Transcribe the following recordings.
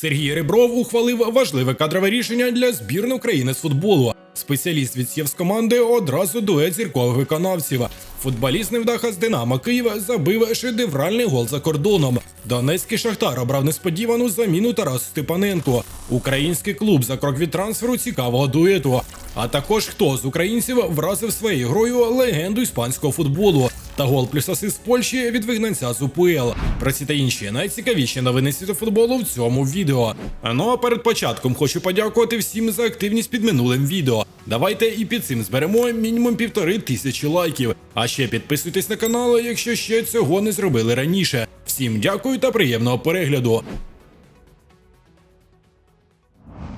Сергій Ребров ухвалив важливе кадрове рішення для збірної України з футболу. Спеціаліст від Сєвс команди одразу дует зіркових виконавців. Футболіст невдаха з Динамо Києва забив шедевральний гол за кордоном. Донецький шахтар обрав несподівану заміну Тарасу Степаненко. Український клуб за крок від трансферу цікавого дуету. А також хто з українців вразив своєю грою легенду іспанського футболу та гол плюс асист Польщі від вигнанця з УПЛ. Про ці та інші найцікавіші новини світу футболу в цьому відео. Ну а перед початком хочу подякувати всім за активність під минулим відео. Давайте і під цим зберемо мінімум півтори тисячі лайків. А ще підписуйтесь на канал, якщо ще цього не зробили раніше. Всім дякую та приємного перегляду.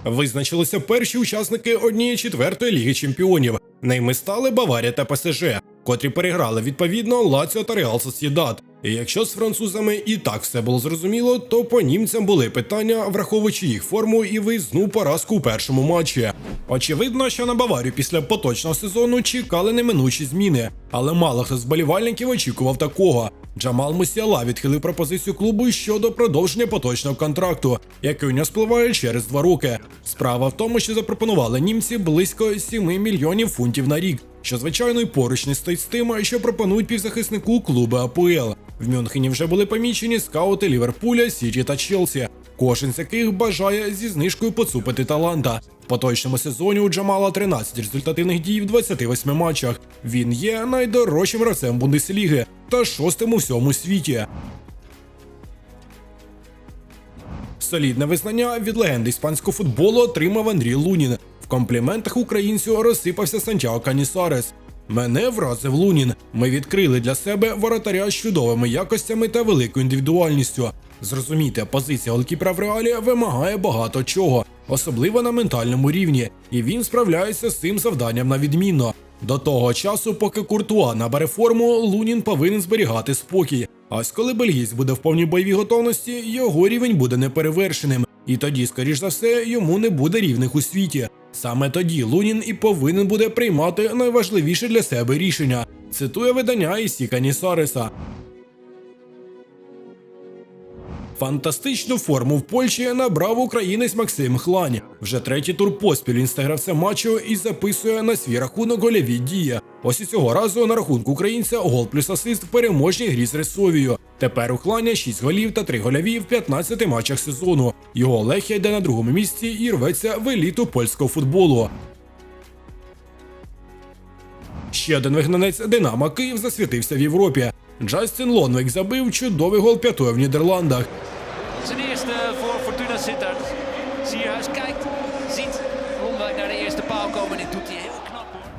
Визначилися перші учасники однієї четвертої ліги чемпіонів. Ними стали Баварія та ПСЖ, котрі переграли відповідно Лаціо та Реал Сосідат. І якщо з французами і так все було зрозуміло, то по німцям були питання, враховуючи їх форму і виїзну поразку у першому матчі. Очевидно, що на Баварію після поточного сезону чекали неминучі зміни, але мало хто з болівальників очікував такого. Джамал Мусіала відхилив пропозицію клубу щодо продовження поточного контракту, який у нього спливає через два роки. Справа в тому, що запропонували німці близько 7 мільйонів фунтів на рік, що звичайно й поруч не стоїть з тим, що пропонують півзахиснику клубу АПЛ. В Мюнхені вже були помічені скаути Ліверпуля, Сіті та Челсі. Кожен з яких бажає зі знижкою поцупити таланта. В поточному сезоні у Джамала 13 результативних дій в 28 матчах. Він є найдорожчим гравцем Бундесліги та шостим у всьому світі. Солідне визнання від легенди іспанського футболу отримав Андрій Лунін. В компліментах українцю розсипався Сантьяго Канісарес. Мене вразив Лунін. Ми відкрили для себе воротаря з чудовими якостями та великою індивідуальністю. Зрозумійте, позиція голкіпера в реалі вимагає багато чого, особливо на ментальному рівні, і він справляється з цим завданням на відмінно. До того часу, поки Куртуа набере форму, Лунін повинен зберігати спокій. А ось коли бельгійць буде в повній бойовій готовності, його рівень буде неперевершеним, і тоді, скоріш за все, йому не буде рівних у світі. Саме тоді Лунін і повинен буде приймати найважливіше для себе рішення. Цитує видання Ісіка Нісареса. Фантастичну форму в Польщі набрав українець Максим Хлань. Вже третій тур поспіль він матчу і записує на свій рахунок гольові дії. Ось і цього разу на рахунку українця гол плюс асист в переможній грі з Ресовією. Тепер у Хланя 6 голів та 3 гольові в 15 матчах сезону. Його Лехія йде на другому місці і рветься в еліту польського футболу. Ще один вигнанець Динамо Київ засвітився в Європі. Джастін Лонвик забив чудовий гол п'ятої в Нідерландах. Fortuna Sittard. Sierhuis kijkt, ziet Ronwijk naar de eerste paal komen. Dit doet hij heel knap hoor.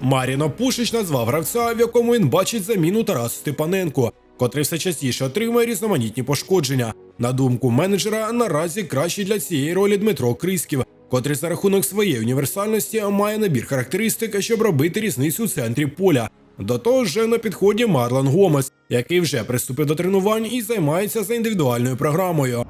Маріно Пушич назвав гравця, в якому він бачить заміну Тарасу Степаненко, котрий все частіше отримує різноманітні пошкодження. На думку менеджера, наразі кращий для цієї ролі Дмитро Криськів, котрий за рахунок своєї універсальності має набір характеристик, щоб робити різницю у центрі поля. До того ж, на підході Марлон Гомес, який вже приступив до тренувань і займається за індивідуальною програмою.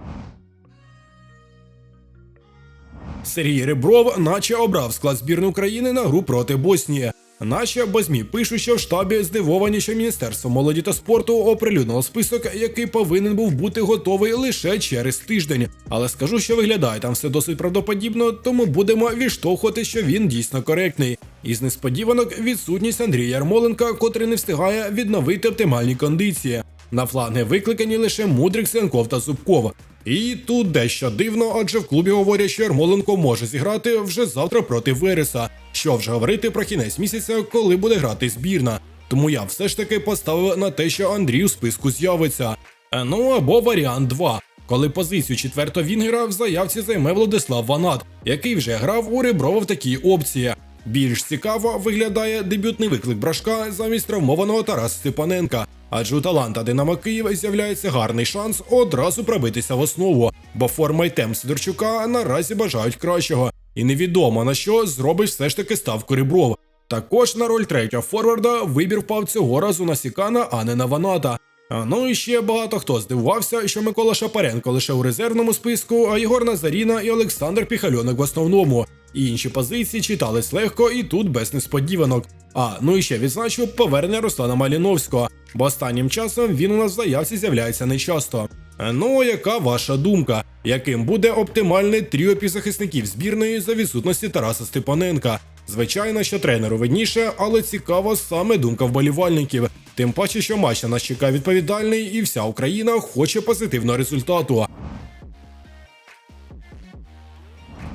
Сергій Ребров наче обрав склад збірної України на гру проти Боснії. Наші БЗМІ пишуть, що в штабі здивовані, що Міністерство молоді та спорту оприлюднило список, який повинен був бути готовий лише через тиждень. Але скажу, що виглядає там все досить правдоподібно, тому будемо відштовхувати, що він дійсно коректний. Із несподіванок відсутність Андрія Ярмоленка, котрий не встигає відновити оптимальні кондиції. На фланги викликані лише Мудрик, Сенков та Зубков. І тут дещо дивно, адже в клубі говорять, що Ярмоленко може зіграти вже завтра проти Вереса. Що вже говорити про кінець місяця, коли буде грати збірна. Тому я все ж таки поставив на те, що Андрій у списку з'явиться. Е, Ну або варіант 2. Коли позицію четвертого Вінгера в заявці займе Владислав Ванат, який вже грав у Реброва в такій опції. Більш цікаво виглядає дебютний виклик брашка замість травмованого Тараса Степаненка. Адже у таланта Динамо Києва з'являється гарний шанс одразу пробитися в основу, бо форма й темп Сидорчука наразі бажають кращого, і невідомо на що зробить все ж таки ставку Ребров. Також на роль третього форварда вибір впав цього разу на Сікана, а не на Ваната. А ну і ще багато хто здивувався, що Микола Шапаренко лише у резервному списку, а Єгор Назаріна і Олександр Піхальонок в основному. І інші позиції читались легко і тут без несподіванок. А ну і ще відзначу повернення Руслана Маліновського, бо останнім часом він у нас в заявці з'являється нечасто. Ну, яка ваша думка? Яким буде оптимальний тріо півзахисників збірної за відсутності Тараса Степаненка? Звичайно, що тренеру видніше, але цікава саме думка вболівальників. Тим паче, що матч на нас чекає відповідальний, і вся Україна хоче позитивного результату.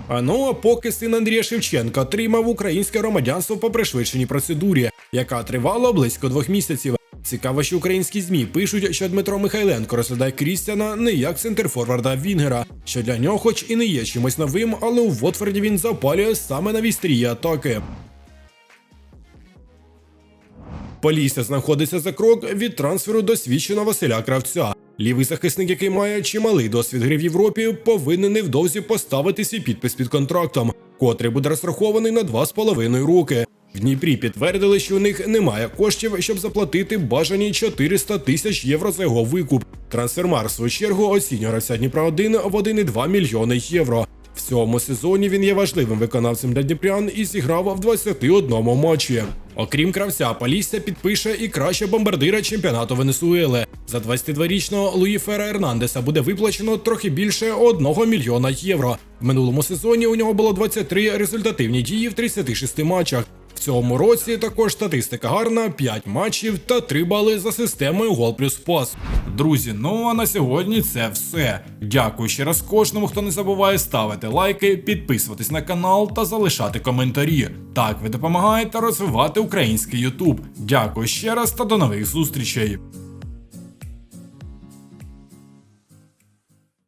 А ну а поки син Андрія Шевченка отримав українське громадянство по пришвидшеній процедурі, яка тривала близько двох місяців. Цікаво, що українські змі пишуть, що Дмитро Михайленко розглядає Крістіана не як центрфорварда Вінгера, що для нього, хоч і не є чимось новим, але у Вотфорді він запалює саме на вістрії атаки. Полісся знаходиться за крок від трансферу досвідченого Василя Кравця. Лівий захисник, який має чималий досвід гри в Європі, повинен невдовзі поставити свій підпис під контрактом, котрий буде розрахований на 2,5 роки. В Дніпрі підтвердили, що у них немає коштів, щоб заплатити бажані 400 тисяч євро за його викуп. Трансфермар, в свою чергу, оцінює Дніпра 1 в 1,2 мільйони євро. В цьому сезоні він є важливим виконавцем для Дніпрян і зіграв в 21 матчі. Окрім кравця, Палісся підпише і краще бомбардира чемпіонату Венесуели. За 22-річного Луїфера Ернандеса буде виплачено трохи більше 1 мільйона євро. В минулому сезоні у нього було 23 результативні дії в 36 матчах. Цьому році також статистика гарна: 5 матчів та 3 бали за системою гол плюс пас. Друзі, ну а на сьогодні це все. Дякую ще раз кожному, хто не забуває ставити лайки, підписуватись на канал та залишати коментарі. Так ви допомагаєте розвивати український Ютуб. Дякую ще раз та до нових зустрічей.